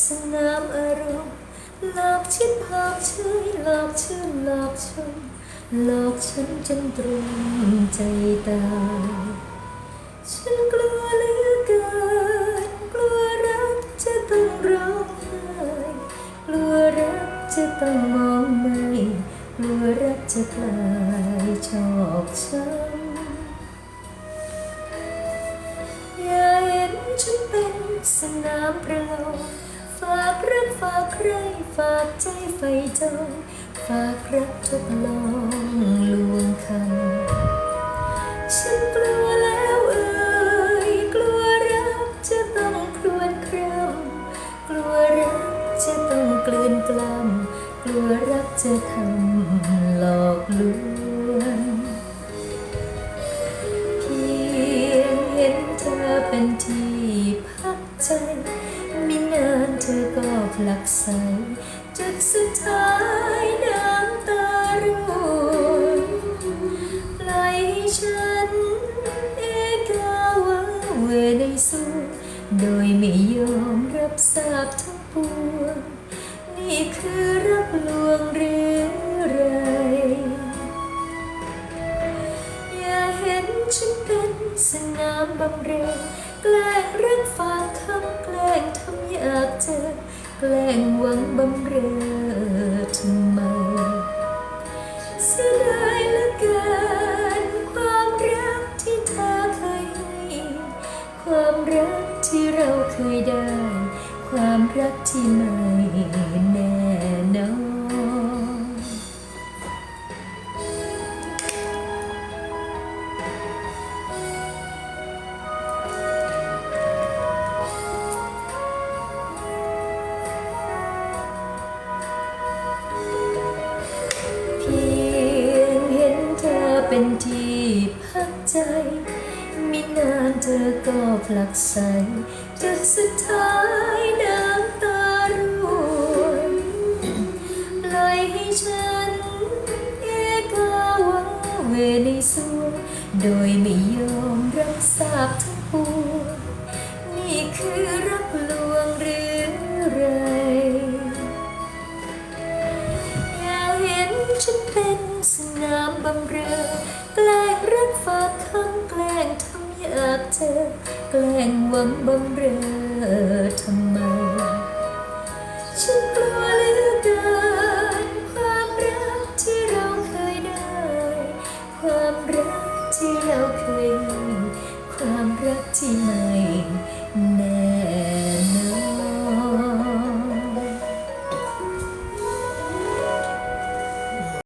สนามอารมณ์หลอกชิดภาพเฉยหลอกชื่นหลอกชมหลอกฉันจนตรงใจตายฉันกลัวเหลือเกินกลัวรักจะต้องร้องไห้กลัวรักจะต้องมองไม่กลัวรักจะกลายชอกช้ำอย่าเห็นฉันเป็นสนามประโลมฝา ฝากใครฝากใจไฟจองฝากรักทุกลองลวงคำฉันกลัวแล้วเอ่ยกลัวรักจะต้องครวญครำกลัวรักจะต้องกลืนกล้ำกลัวรักจะทำหลอกลวง ผลักใสจุดสุดท้ายน้ำตาร่วงปล่อยให้ฉันเอกาวาเวในสูงโดยไม่ยอมรับทราบทั้งปวง นี่คือรักลวงหรือไรอย่าเห็นฉันเป็นสนามบำเรอแกล้งเรักฝากคำแกล้งทำอยากเจอ แกล้งหวังบำเรอทำไมเสียดายเหลือเกินความรักที่เธอเคยให้ ความรักที่เราเคยได้ ความรักที่ไม่แน่นอน เป็นที่พักใจม่นานเธอก็ผลักใสจุดสุดท้ายน้ำตาร่วงปล่อยให้ฉันเอกาวาเวในสวงโดยไม่ยอมรับทราบทั้งปวงนี่คือรักลวงหรือไรอย่าเห็นฉันเป็นสนามบำเร แกล้งหวังบังเรอทำไม ฉันกลัวเหลือเกินความรักที่เราเคยได้ ความรักที่เราเคยมีความรักที่ไม่